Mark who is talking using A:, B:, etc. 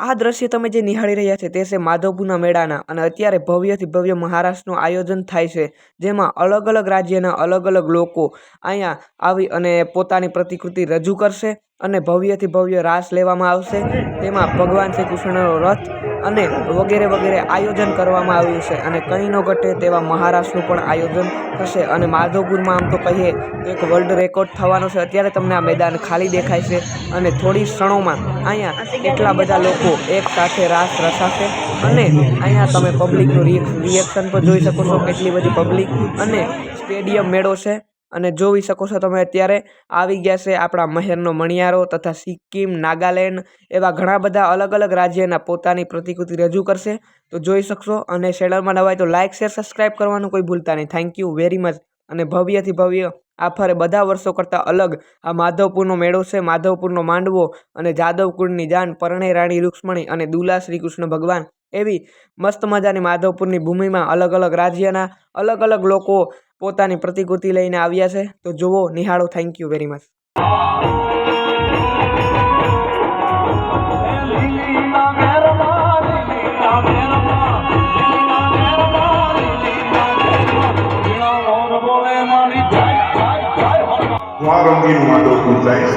A: આ દ્રશ્ય તમે જે નિહાળી રહ્યા છે તે છે માધવપુરના મેળાના અને અત્યારે ભવ્યથી ભવ્ય મહારાષ્ટ્રનું આયોજન થાય છે, જેમાં અલગ અલગ રાજ્યના અલગ અલગ લોકો અહીંયા આવી અને પોતાની પ્રતિકૃતિ રજૂ કરશે અને ભવ્યથી ભવ્ય રાસ લેવામાં આવશે. તેમાં ભગવાન શ્રી કૃષ્ણનો રથ અને વગેરે વગેરે આયોજન કરવામાં આવ્યું છે. અને કંઈ ન ઘટે તેવા મહારાષ્ટ્રનું પણ આયોજન થશે. અને માધવપુરમાં આમ તો કહીએ એક વર્લ્ડ રેકોર્ડ થવાનો છે. અત્યારે તમને આ મેદાન ખાલી દેખાય છે. અને થોડી ક્ષણોમાં અહીંયા કેટલા બધા લોકો એક સાથે રાસ રસાશે. અને અહીંયા તમે પબ્લિકનું રિએક્શન પણ જોઈ શકો છો. કેટલી બધી પબ્લિક અને સ્ટેડિયમ મેળો છે. અને જોઈ શકો છો તમે અત્યારે આવી ગયા છે આપણા મહેરનો મણિયારો તથા સિક્કિમ, નાગાલેન્ડ એવા ઘણા બધા અલગ અલગ રાજ્યના પોતાની પ્રતિકૃતિ રજૂ કરશે. તો જોઈ શકશો અને ચેનલમાં નવાય તો લાઇક શેર સબસ્ક્રાઈબ કરવાનું કોઈ ભૂલતા નહીં. થેન્ક યુ વેરી મચ અને ભવ્યથી ભવ્ય આ ફરે બધા વર્ષો કરતાં અલગ આ માધવપુરનો મેળો છે. માધવપુરનો માંડવો અને જાદવ કુળની જાન પરણે રાણી રૂક્ષ્મણી અને દુલા શ્રી કૃષ્ણ ભગવાન એવી મસ્ત મજાની માધવપુરની ભૂમિમાં અલગ અલગ રાજ્યના અલગ અલગ લોકો પોતાની પ્રતિકૃતિ લઈને આવ્યા છે. તો જુઓ, નિહાળો. થેન્ક યુ વેરી મચ
B: હું આ રંગીન માધવપુર જાય